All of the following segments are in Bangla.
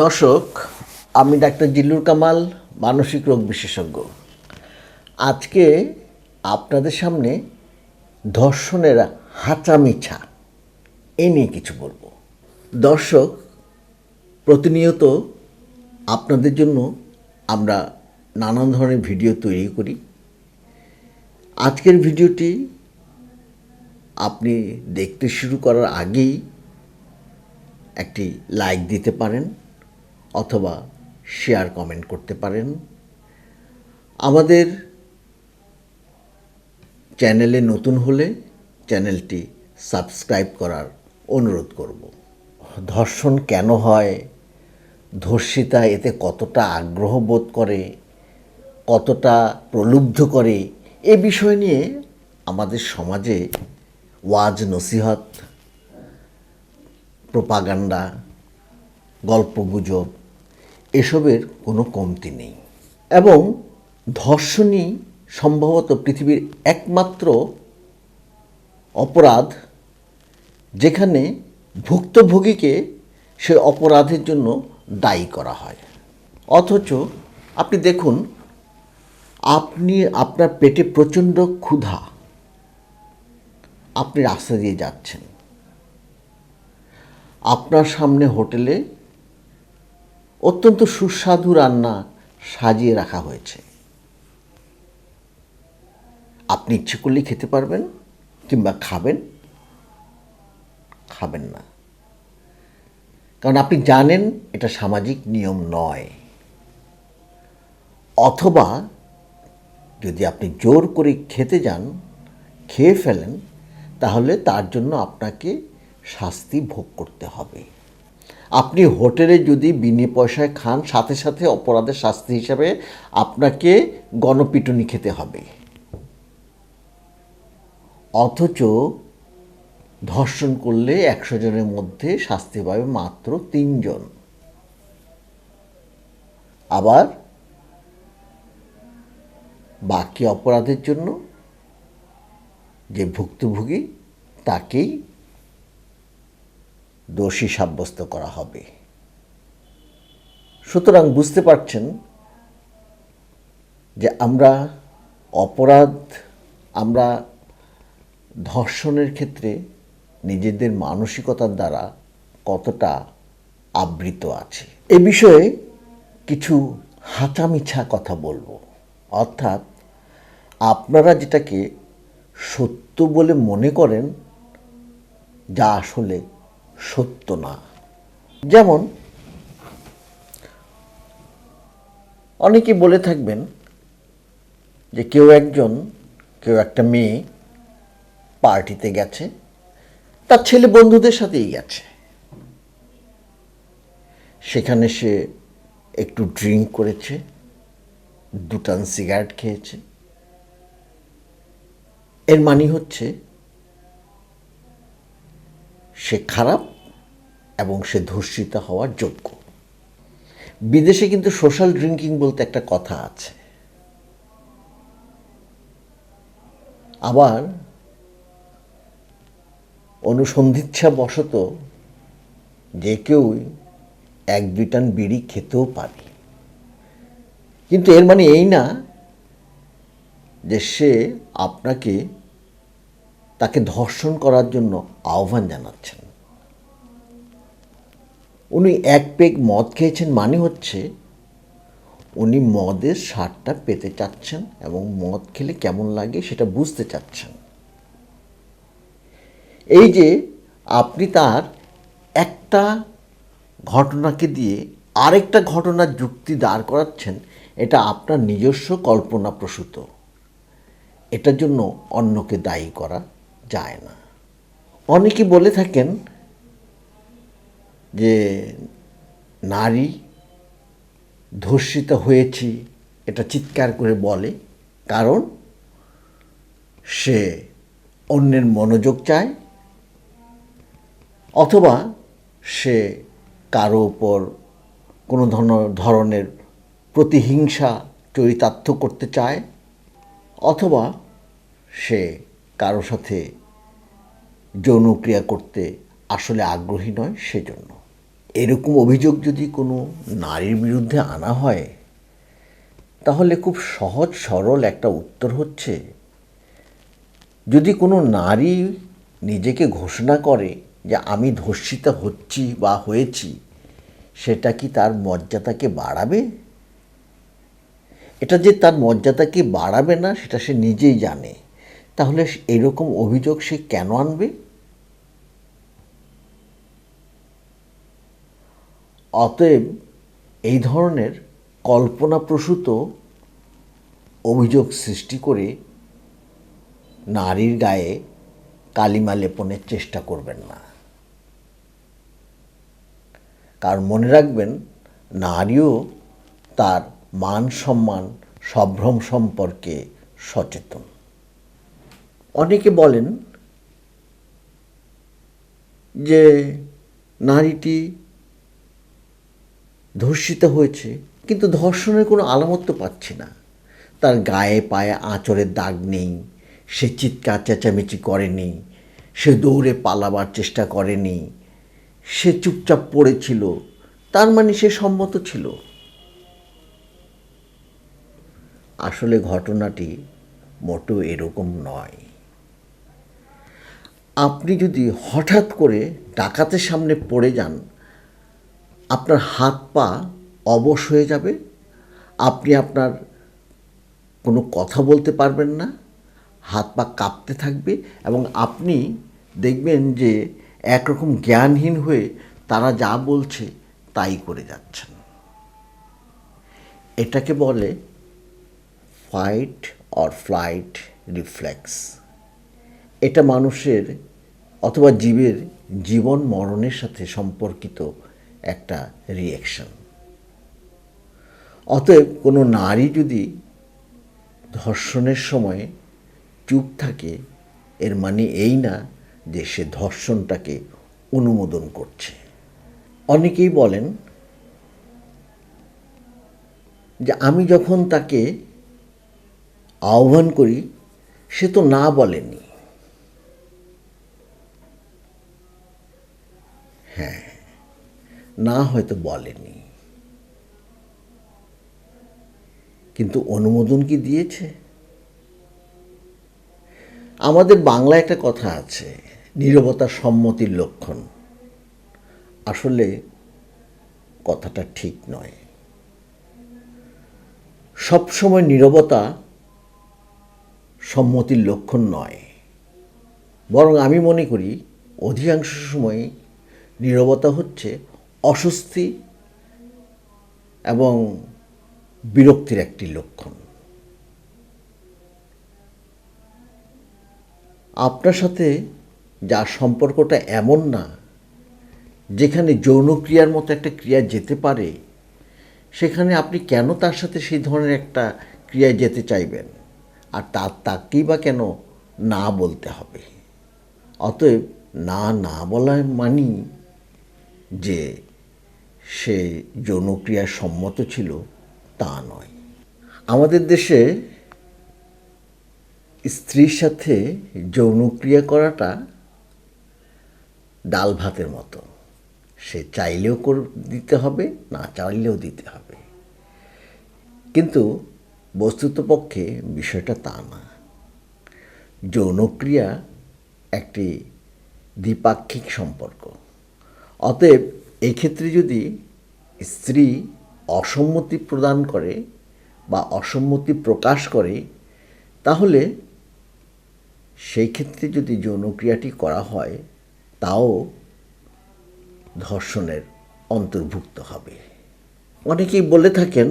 দর্শক, আমি ডাক্তার জিল্লুর কামাল, মানসিক রোগ বিশেষজ্ঞ। আজকে আপনাদের সামনে ধর্ষণের হাঁচামিছা এ নিয়ে কিছু বলব। দর্শক, প্রতিনিয়ত আপনাদের জন্য আমরা নানান ধরনের ভিডিও তৈরি করি। আজকের ভিডিওটি আপনি দেখতে শুরু করার আগেই একটি লাইক দিতে পারেন। অথবা শেয়ার কমেন্ট করতে পারেন। আমাদের চ্যানেলে নতুন হলে চ্যানেলটি সাবস্ক্রাইব করার অনুরোধ করব। ধর্ষণ কেন হয়? ধর্ষিতা এতে কতটা আগ্রহ বোধ করে? কতটা প্রলুব্ধ করে? এ বিষয় নিয়ে আমাদের সমাজে ওয়াজ, নসিহত, প্রোপাগান্ডা, গল্পগুজব এসবের কোনো কমতি নেই। এবং ধর্ষণই সম্ভবত পৃথিবীর একমাত্র অপরাধ, যেখানে ভুক্তভোগীকে সে অপরাধের জন্য দায়ী করা হয়। অথচ আপনি দেখুন, আপনি, আপনার পেটে প্রচণ্ড ক্ষুধা, আপনি রাস্তা দিয়ে যাচ্ছেন। আপনার সামনে হোটেলে অত্যন্ত সুস্বাদু রান্না সাজিয়ে রাখা হয়েছে। আপনি ইচ্ছে করলে খেতে পারবেন কিংবা খাবেন। খাবেন না। কারণ আপনি জানেন এটা সামাজিক নিয়ম নয়। অথবা যদি আপনি জোর করে খেতে যান, খেয়ে ফেলেন, তাহলে তার জন্য আপনাকে শাস্তি ভোগ করতে হবে। আপনি হোটেলে যদি বিনে পয়সায় খান, সাথে সাথে অপরাধের শাস্তি হিসাবে আপনাকে গণপিটুনি খেতে হবে। অথচ ধর্ষণ করলে একশো জনের মধ্যে শাস্তি পাবে মাত্র তিনজন আবার বাকি অপরাধের জন্য যে ভুক্তভোগী, তাকেই দোষী সাব্যস্ত করা হবে। সুতরাং বুঝতে পারছেন যে আমরা অপরাধ, আমরা ধর্ষণের ক্ষেত্রে নিজেদের মানসিকতার দ্বারা কতটা আবৃত আছে। এ বিষয়ে কিছু হাঁচামিছা কথা বলব। অর্থাৎ আপনারা যেটাকে সত্য বলে মনে করেন, যা আসলে সত্য না। যেমন অনেকে বলে থাকবেন যে কেউ একজন, কেউ একটা মেয়ে পার্টিতে গেছে, তার ছেলে বন্ধুদের সাথেই গেছে। সেখানে সে একটু ড্রিঙ্ক করেছে, দুটান সিগারেট খেয়েছে। এর মানে হচ্ছে, সে খারাপ এবং সে ধর্ষিতা হওয়ার যোগ্য। বিদেশে কিন্তু সোশ্যাল ড্রিঙ্কিং বলতে একটা কথা আছে। আবার অনুসন্ধিচ্ছা বশত যে কেউই এক দুইটান বিড়ি খেতেও পারে। কিন্তু এর মানে এই না যে সে আপনাকে তাকে ধর্ষণ করার জন্য আহ্বান জানাচ্ছেন। উনি এক পেগ মদ খেয়েছেন মানে হচ্ছে উনি মদের স্বাদটা পেতে চাচ্ছেন এবং মদ খেলে কেমন লাগে সেটা বুঝতে চাচ্ছেন। এই যে আপনি তার একটা ঘটনাকে দিয়ে আরেকটা ঘটনার যুক্তি দাঁড় করাচ্ছেন, এটা আপনার নিজস্ব কল্পনা প্রসূত। এটার জন্য অন্যকে দায়ী করা যায় না। অনেকে বলে থাকেন যে নারী ধর্ষিত হয়েছি, এটা চিৎকার করে বলে। কারণ সে অন্যের মনোযোগ চায়, অথবা সে কারও ওপর কোনো ধরনের প্রতিহিংসা, চরিতার্থ করতে চায়, অথবা সে কারও সাথে যৌনক্রিয়া করতে আসলে আগ্রহী নয় সেজন্য। এরকম অভিযোগ যদি কোনো নারীর বিরুদ্ধে আনা হয়, তাহলে খুব সহজ সরল একটা উত্তর হচ্ছে, যদি কোনো নারী নিজেকে ঘোষণা করে যে আমি ধর্ষিতা হচ্ছি বা হয়েছি, সেটা কি তার মর্যাদাকে বাড়াবে? এটা যে তার মর্যাদাকে বাড়াবে না, সেটা সে নিজেই জানে। তাহলে এরকম অভিযোগ সে কেন আনবে? অতএব এই ধরনের কল্পনাপ্রসূত অভিযোগ সৃষ্টি করে নারীর গায়ে কালিমা লেপনের চেষ্টা করবেন না। কারণ মনে রাখবেন, নারীও তার মান সম্মান সম্ভ্রম সম্পর্কে সচেতন। অনেকে বলেন যে নারীটি ধর্ষিত হয়েছে, কিন্তু ধর্ষণের কোনো আলামত তো পাচ্ছি না। তার গায়ে পায়ে আঁচড়ের দাগ নেই, সে চিৎকার চেঁচামেচি করেনি, সে দৌড়ে পালাবার চেষ্টা করেনি, সে চুপচাপ পড়েছিল, তার মানে সে সম্মত ছিল। আসলে ঘটনাটি মোটেও এরকম নয়। আপনি যদি হঠাৎ করে ডাকাতের সামনে পড়ে যান আপনার হাত পা অবশ হয়ে যাবে, আপনি আপনার কোনো কথা বলতে পারবেন না, হাত পা কাঁপতে থাকবে এবং আপনি দেখবেন যে একরকম জ্ঞানহীন হয়ে তারা যা বলছে তাই করে যাচ্ছেন। এটাকে বলে ফাইট অর ফ্লাইট রিফ্লেক্স এটা মানুষের অথবা জীবের জীবন মরণের সাথে সম্পর্কিত একটা রিয়াকশন অতএব কোনো নারী যদি ধর্ষণের সময় চুপ থাকে, এর মানে এই না যে সে ধর্ষণটাকে অনুমোদন করছে। অনেকেই বলেন যে আমি যখন তাকে আহ্বান করি, সে তো না বলেনি। হ্যাঁ। না হয়তো বলেনি। কিন্তু অনুমোদন কি দিয়েছে? আমাদের বাংলা একটা কথা আছে, নীরবতা সম্মতির লক্ষণ। আসলে কথাটা ঠিক নয়। সবসময় নীরবতা সম্মতির লক্ষণ নয়। বরং আমি মনে করি, অধিকাংশ সময় নীরবতা হচ্ছে অস্বস্তি এবং বিরক্তির একটি লক্ষণ। আপনার সাথে যার সম্পর্কটা এমন না, যেখানে যৌনক্রিয়ার মতো একটা ক্রিয়া যেতে পারে, সেখানে আপনি কেন তার সাথে সেই ধরনের একটা ক্রিয়ায় যেতে চাইবেন? আর তার তাকেই বা কেন না বলতে হবে? অতএব না না বলা মানি যে সে যৌনক্রিয়ার সম্মত ছিল, তা নয়। আমাদের দেশে স্ত্রীর সাথে যৌনক্রিয়া করাটা ডাল ভাতের মতো। সে চাইলেও দিতে হবে, না চাইলেও দিতে হবে। কিন্তু বস্তুতপক্ষে বিষয়টা তা না। যৌনক্রিয়া একটি দ্বিপাক্ষিক সম্পর্ক। অতএব এক্ষেত্রে যদি স্ত্রী অসম্মতি প্রদান করে বা অসম্মতি প্রকাশ করে, তাহলে সেই ক্ষেত্রে যদি যৌনক্রিয়াটি করা হয়, তাও ধর্ষণের অন্তর্ভুক্ত হবে। অনেকেই বলে থাকেন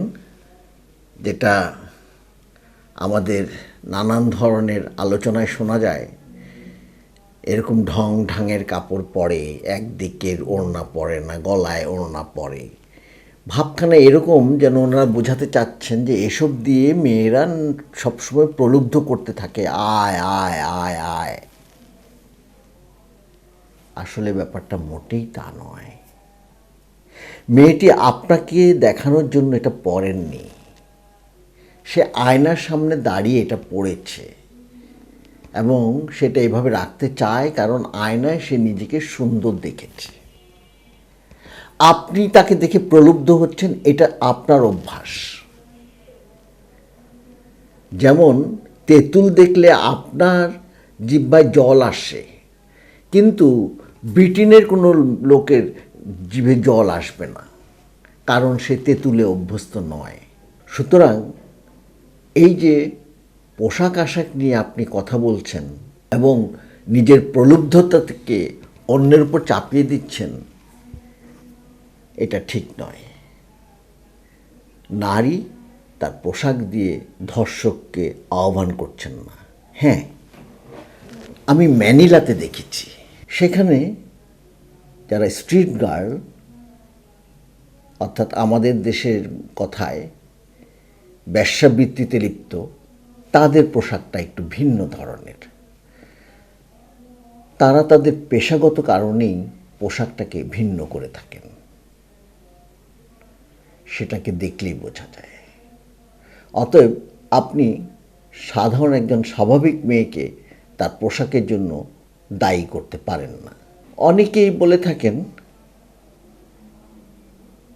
যেটা আমাদের নানান ধরনের আলোচনায় শোনা যায় এরকম ঢং ঢাঙের কাপড় পরে, একদিকের ওড়না পরে না, গলায় ওড়না পরে। ভাবখানা এরকম যেন ওনারা বোঝাতে চাচ্ছেন যে এসব দিয়ে মেয়েরা সবসময় প্রলুব্ধ করতে থাকে। আয় আয় আয় আয়। আসলে ব্যাপারটা মোটেই তা নয়। মেয়েটি আপনাকে দেখানোর জন্য এটা পরেননি। সে আয়নার সামনে দাঁড়িয়ে এটা পড়েছে। এবং সেটা এভাবে রাখতে চায় কারণ আয়নায় সে নিজেকে সুন্দর দেখেছে। আপনি তাকে দেখে প্রলুব্ধ হচ্ছেন, এটা আপনার অভ্যাস। যেমন, তেঁতুল দেখলে আপনার জিব্বায় জল আসে, কিন্তু ব্রিটেনের কোনো লোকের জিভে জল আসবে না, কারণ সে তেঁতুলে অভ্যস্ত নয়। সুতরাং এই যে পোশাক আশাক নিয়ে আপনি কথা বলছেন এবং নিজের প্রলুব্ধতাকে অন্যের উপর চাপিয়ে দিচ্ছেন, এটা ঠিক নয়। নারী তার পোশাক দিয়ে ধর্ষককে আহ্বান করছেন না। হ্যাঁ আমি ম্যানিলাতে দেখেছি। সেখানে যারা স্ট্রিট গার্ল, অর্থাৎ আমাদের দেশের কথায় ব্যবসাবৃত্তিতে লিপ্ত তাদের পোশাকটা একটু ভিন্ন ধরনের। তারা তাদের পেশাগত কারণেই পোশাকটাকে ভিন্ন করে থাকেন। সেটাকে দেখলেই বোঝা যায়। অতএব আপনি সাধারণ একজন স্বাভাবিক মেয়েকে তার পোশাকের জন্য দায়ী করতে পারেন না। অনেকেই বলে থাকেন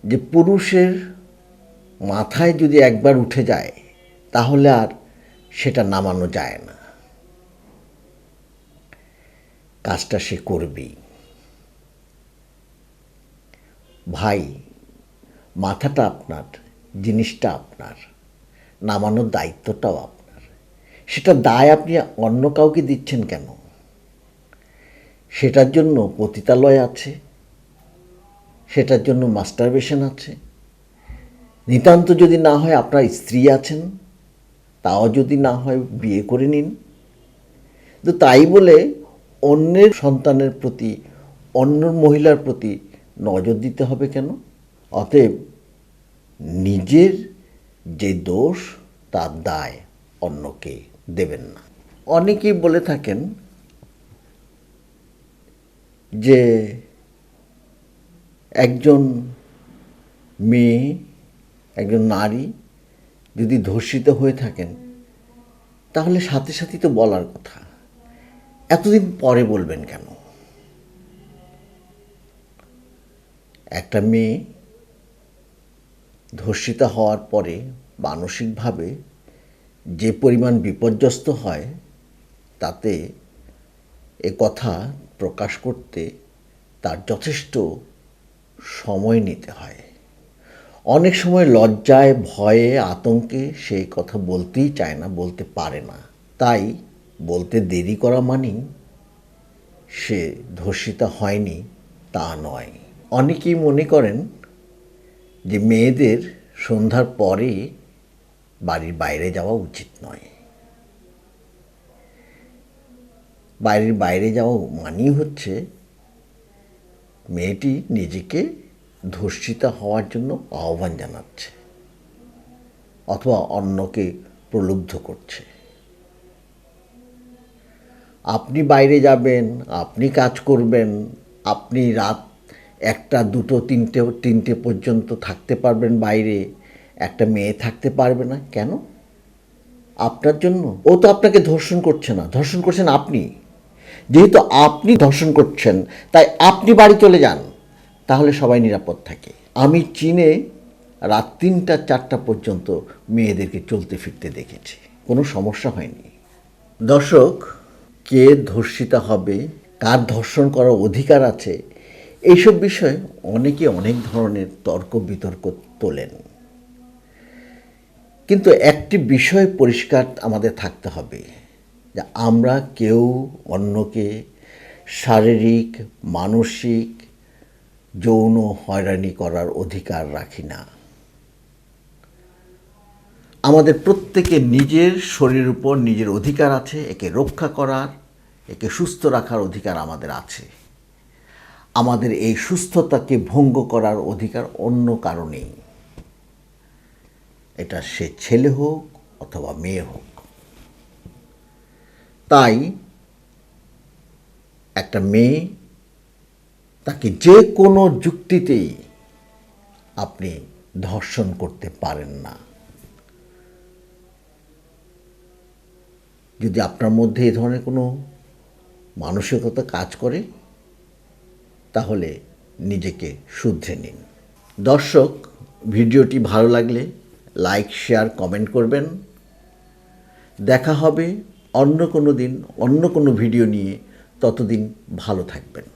যে পুরুষের মাথায় যদি একবার উঠে যায়, তাহলে আর সেটা নামানো যায় না। কাজটা সে করবেই। ভাই, মাথাটা আপনার, জিনিসটা আপনার, নামানোর দায়িত্বটাও আপনার। সেটা দায় আপনি অন্য কাউকে দিচ্ছেন কেন? সেটার জন্য পতিতালয় আছে, সেটার জন্য মাস্টারবেশন আছে। নিতান্ত যদি না হয় আপনার স্ত্রী আছেন তাও যদি না হয় বিয়ে করে নিন। তো তাই বলে অন্যের সন্তানের প্রতি অন্য মহিলার প্রতি নজর দিতে হবে কেন? অতএব নিজের যে দোষ, তার দায় অন্যকে দেবেন না। অনেকেই বলে থাকেন যে একজন মেয়ে, একজন নারী যদি ধর্ষিত হয়ে থাকেন, তাহলে সাথে সাথেই তো বলার কথা। এতদিন পরে বলবেন কেন? একটা মেয়ে ধর্ষিত হওয়ার পরে মানসিকভাবে যে পরিমাণ বিপর্যস্ত হয়, তাতে এ কথা প্রকাশ করতে তার যথেষ্ট সময় নিতে হয়। অনেক সময় লজ্জায়, ভয়ে, আতঙ্কে সেই কথা বলতেই চায় না, বলতে পারে না। তাই বলতে দেরি করা মানেই সে ধর্ষিতা হয়নি, তা নয়। অনেকেই মনে করেন যে মেয়েদের সন্ধ্যার পরে বাড়ির বাইরে যাওয়া উচিত নয়। বাড়ির বাইরে যাওয়া মানেই হচ্ছে মেয়েটি নিজেকে ধর্ষিতা হওয়ার জন্য আহ্বান জানাচ্ছে, অথবা অন্যকে প্রলুব্ধ করছে। আপনি বাইরে যাবেন, আপনি কাজ করবেন, আপনি রাত একটা, দুটো, তিনটে তিনটে পর্যন্ত থাকতে পারবেন বাইরে, একটা মেয়ে থাকতে পারবে না। কেন? আপনার জন্য। ও তো আপনাকে ধর্ষণ করছে না। ধর্ষণ করছেন আপনি। যেহেতু আপনি ধর্ষণ করছেন, তাই আপনি বাড়ি চলে যান। তাহলে সবাই নিরাপদ থাকে। আমি চীনে রাত তিনটা, চারটা পর্যন্ত মেয়েদেরকে চলতে ফিরতে দেখেছি। কোনো সমস্যা হয়নি। দর্শক, কে ধর্ষিতা হবে, কার ধর্ষণ করার অধিকার আছে, এইসব বিষয়ে অনেকে অনেক ধরনের তর্ক বিতর্ক তোলেন। কিন্তু একটি বিষয় পরিষ্কার আমাদের থাকতে হবে, যে আমরা কেউ অন্যকে শারীরিক, মানসিক যৌন হয়রানি করার অধিকার রাখি না। আমাদের প্রত্যেকের নিজের শরীরের উপর নিজের অধিকার আছে, একে রক্ষা করার, একে সুস্থ রাখার অধিকার আমাদের আছে। আমাদের এই সুস্থতাকে ভঙ্গ করার অধিকার অন্য কারণেই এটা সে ছেলে হোক অথবা মেয়ে হোক। তাই একটা মেয়ে তাকে যে কোনো যুক্তিতেই আপনি ধর্ষণ করতে পারেন না। যদি আপনার মধ্যে এ ধরনের কোনো মানসিকতা কাজ করে, তাহলে নিজেকে শুদ্ধে নিন। দর্শক, ভিডিওটি ভালো লাগলে লাইক, শেয়ার, কমেন্ট করবেন। দেখা হবে অন্য কোনো দিন, অন্য কোনো ভিডিও নিয়ে। ততদিন ভালো থাকবেন।